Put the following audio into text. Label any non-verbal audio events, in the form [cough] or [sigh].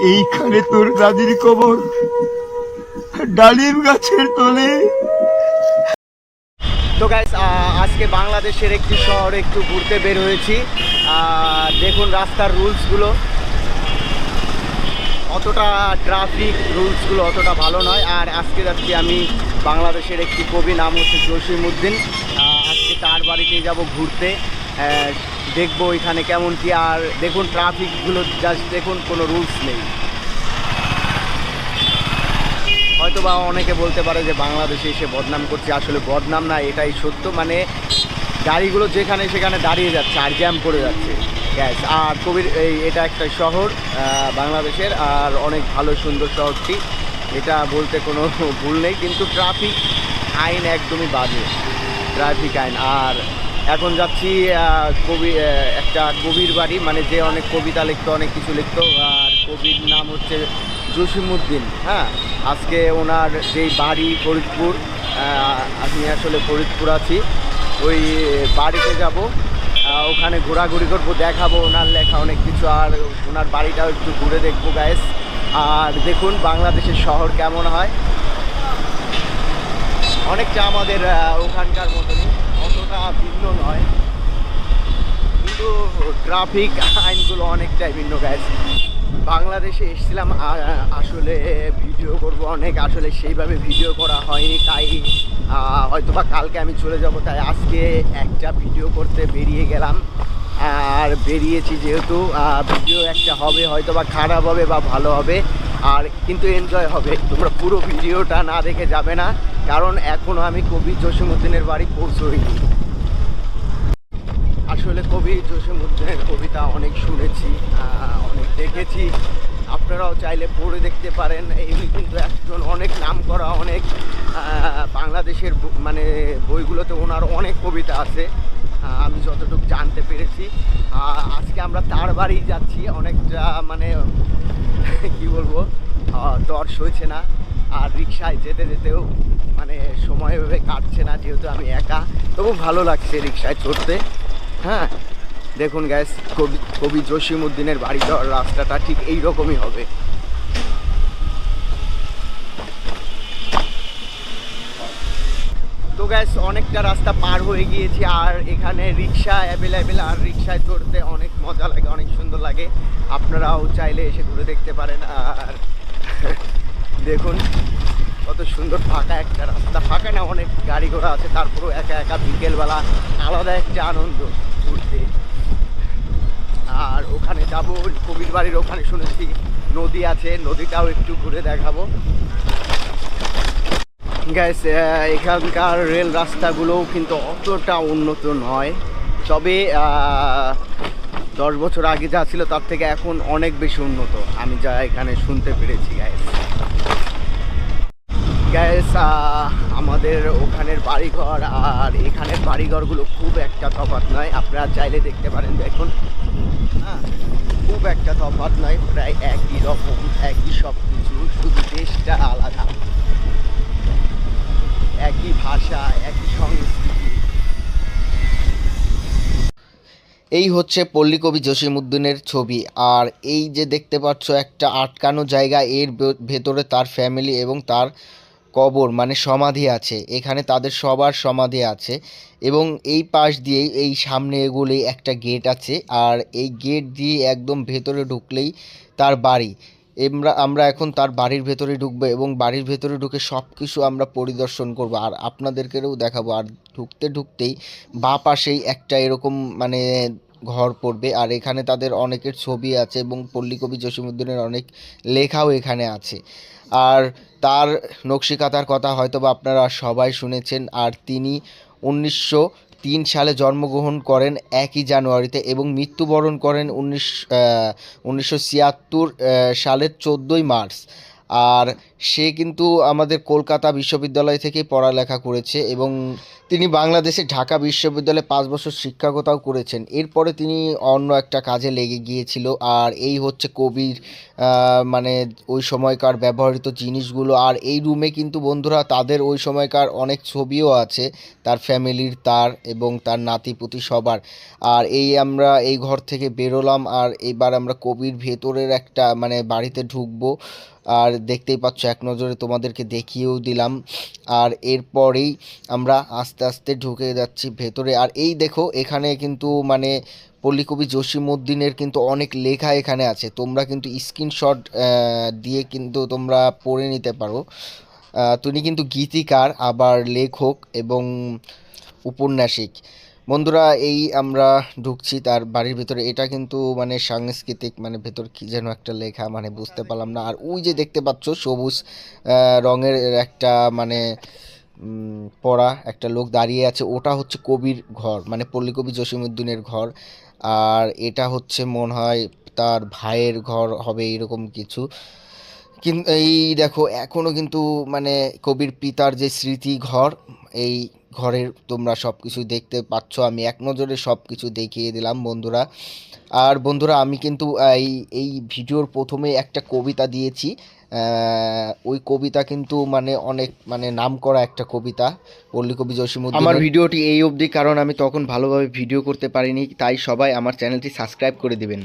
এইখানে তোর দাদির কবর ডালিম গাছের তলে। তো গাইস আজকে বাংলাদেশের একটি শহরে একটু ঘুরতে বের হয়েছি। দেখুন রাস্তার রুলসগুলো। অতটা ট্রাফিক রুলসগুলো অতটা ভালো নয়। আর আজকে যাচ্ছি আমি বাংলাদেশের একটি কবি নাম হচ্ছে জসিমউদ্দিন। আহ, আজকে তার বাড়িতে যাব ঘুরতে। দেখব এখানে কেমন কি, আর দেখুন ট্রাফিকগুলো জাস্ট দেখুন, কোনো রুলস নেই। হয়তো বা অনেকে বলতে পারে যে বাংলাদেশে এসে বদনাম করছে, আসলে বদনাম না, এটাই সত্য। মানে গাড়িগুলো যেখানে সেখানে দাঁড়িয়ে যাচ্ছে, আর জ্যাম করে যাচ্ছে। গ্যাস আর কবির এই, এটা একটা শহর বাংলাদেশের, আর অনেক ভালো, সুন্দর শহরটি। এটা বলতে কোনো ভুল নেই, কিন্তু ট্রাফিক আইন একদমই বাজে। ট্রাফিক আইন, আর এখন যাচ্ছি কবি একটা কবির বাড়ি মানে যে অনেক কবিতা লিখতো, অনেক কিছু লিখতো, আর কবির নাম হচ্ছে জসিমুদ্দিন হ্যাঁ? আজকে ওনার যেই বাড়ি ফরিদপুর আমি আসলে ফরিদপুর আছি, ওই বাড়িতে যাব ওখানে ঘোরাঘুরি করব, দেখাবো ওনার লেখা অনেক কিছু, আর ওনার বাড়িটাও একটু ঘুরে দেখব গায়েস আর দেখুন বাংলাদেশের শহর কেমন হয়। অনেকটা আমাদের ওখানকার মতনই। ভিন্ন নয়। কিন্তু ট্রাফিক আইনগুলো অনেকটাই ভিন্ন গ্যাস বাংলাদেশে এসেছিলাম আসলে ভিডিও করব অনেক। আসলে সেইভাবে ভিডিও করা হয়নি তাই আহ, হয়তোবা কালকে আমি চলে যাব তাই আজকে একটা ভিডিও করতে বেরিয়ে গেলাম। আর বেরিয়েছি যেহেতু ভিডিও একটা হবে হয়তোবা খারাপ হবে বা ভালো হবে আর কিন্তু এনজয় হবে। তোমরা পুরো ভিডিওটা না দেখে যাবে না কারণ এখনও আমি কবি জসিমুদ্দিনের বাড়ি পৌঁছইনি। আসলে কবি জসিমুদ্দিনের কবিতা অনেক শুনেছি অনেক দেখেছি। আপনারাও চাইলে পড়ে দেখতে পারেন। এই কিন্তু একজন অনেক নাম করা অনেক বাংলাদেশের মানে বইগুলোতে ওনার অনেক কবিতা আছে। আমি যতটুকু জানতে পেরেছি। আজকে আমরা তার বাড়ি যাচ্ছি। অনেকটা মানে কি বলব দর সইছে না। আর রিক্সায় যেতে যেতেও মানে সময় কাটছে না, যেহেতু আমি একা। তবু ভালো লাগছে রিক্সায় চড়তে। হ্যাঁ দেখুন গ্যাস কবি কবি জসিমউদ্দিনের বাড়ি রাস্তাটা ঠিক এই রকমই হবে। তো গ্যাস অনেকটা রাস্তা পার হয়ে গিয়েছি, আর এখানে রিক্সা অ্যাভেলেবেল আর রিক্সায় চড়তে অনেক মজা লাগে, অনেক সুন্দর লাগে। আপনারাও চাইলে এসে ঘুরে দেখতে পারেন, আর [laughs] দেখুন কত সুন্দর ফাঁকা একটা রাস্তা। ফাঁকা না, অনেক গাড়ি ঘোড়া আছে, তারপরেও একা একা বিকেলবেলা আলাদা একটা আনন্দ ঘুরতে আর ওখানে যাব, কবির বাড়ির ওখানে শুনেছি। নদী আছে, নদীটাও একটু ঘুরে দেখাবো। গ্যাস এখানকার রেল রাস্তাগুলোও কিন্তু অতটা উন্নত নয়। তবে দশ বছর আগে যা ছিল তার থেকে এখন অনেক বেশি উন্নত। আমি যা এখানে শুনতে পেরেছি গ্যাস গ্যাস আমাদের ওখানের বাড়িঘর আর এখানের বাড়িঘরগুলো খুব একটা তফাৎ নয়। আপনারা চাইলে দেখতে পারেন দেখুন খুব একটা তফাৎ নয়, প্রায় একই রকম, একই সব কিছু, শুধু দেশটা আলাদা। একই ভাষা, একই সংস্কৃতি। এই হচ্ছে পল্লীকবি জসিমউদ্দিনের ছবি। আর এই যে দেখতে পাচ্ছ, একটা আটকানো জায়গা, এর ভেতরে তার ফ্যামিলি এবং তার কবর মানে সমাধি আছে। এখানে তাদের সবার সমাধি আছে এবং এই পাশ দিয়েই, এই সামনে এগুলি একটা গেট আছে আর এই গেট দিয়ে একদম ভেতরে ঢুকলেই তার বাড়ি। আমরা আমরা এখন তার বাড়ির ভেতরে ঢুকবো এবং বাড়ির ভেতরে ঢুকে সব কিছু আমরা পরিদর্শন করব। আর আপনাদেরকেও দেখাবো। আর ঢুকতে ঢুকতেই বা পাশেই একটা এরকম মানে ঘর পড়বে। আর এখানে তাদের অনেকের ছবি আছে এবং পল্লীকবি জসিমউদ্দিনের অনেক লেখাও এখানে আছে। আর তার নকশিকাতার কথা হয়তো বা আপনারা সবাই শুনেছেন। আর তিনি উনিশশো তিন সালে জন্মগ্রহণ করেন একই জানুয়ারিতে এবং মৃত্যুবরণ করেন উনিশ উনিশশো সালের চোদ্দোই মার্চ। আর সে কিন্তু আমাদের কলকাতা বিশ্ববিদ্যালয় থেকে পড়ালেখা করেছে এবং তিনি বাংলাদেশে ঢাকা বিশ্ববিদ্যালয়ে পাঁচ বছর শিক্ষকতাও করেছেন। এরপরে তিনি অন্য একটা কাজে লেগে গিয়েছিল আর এই হচ্ছে কবির মানে ওই সময়কার ব্যবহৃত জিনিসগুলো। আর এই রুমে কিন্তু বন্ধুরা, তাদের ওই সময়কার অনেক ছবিও আছে, তার ফ্যামিলির, তার এবং তার নাতিপুতি সবার। আর এই আমরা এই ঘর থেকে বেরোলাম আর এবার আমরা কবির ভেতরের একটা মানে বাড়িতে ঢুকবো। আর দেখতেই পাচ্ছ, এক নজরে তোমাদেরকে দেখিয়েও দিলাম। আর এরপরেই আমরা আস্তে আস্তে ঢুকে যাচ্ছি ভেতরে। আর এই দেখো, এখানে কিন্তু মানে পল্লীকবি জসিমউদ্দিনের কিন্তু অনেক লেখা এখানে আছে। তোমরা কিন্তু স্ক্রিনশট দিয়ে কিন্তু তোমরা পড়ে নিতে পারো। তিনি কিন্তু গীতিকার, আবার লেখক এবং উপন্যাসিক। বন্ধুরা, এই আমরা ঢুকছি তার বাড়ির ভিতরে। এটা কিন্তু মানে সাংস্কৃতিক মানে ভেতর কি যেন একটা লেখা মানে বুঝতে পারলাম না। আর ওই যে দেখতে পাচ্ছ, সবুজ রঙের একটা মানে পড়া একটা লোক দাঁড়িয়ে আছে। ওটা হচ্ছে কবির ঘর মানে পল্লীকবি জসিমউদ্দিনের ঘর। আর এটা হচ্ছে মনে হয় তার ভাইয়ের ঘর, হবে এরকম কিছু। কিন্তু এই দেখো এখনও কিন্তু মানে কবির পিতার যে স্মৃতি ঘর এই ঘরের তোমরা সব কিছু দেখতে পাচ্ছ। আমি এক নজরে সব কিছু দেখিয়ে দিলাম বন্ধুরা। আর বন্ধুরা, আমি কিন্তু এই এই ভিডিওর প্রথমে একটা কবিতা দিয়েছি। ওই কবিতা কিন্তু মানে অনেক মানে নামকরা একটা কবিতা। পল্লীকবি জসিমুদ্দিন আমার ভিডিওটি এই অবধি, কারণ আমি তখন ভালোভাবে ভিডিও করতে পারিনি। তাই সবাই আমার চ্যানেলটি সাবস্ক্রাইব করে দিবেন।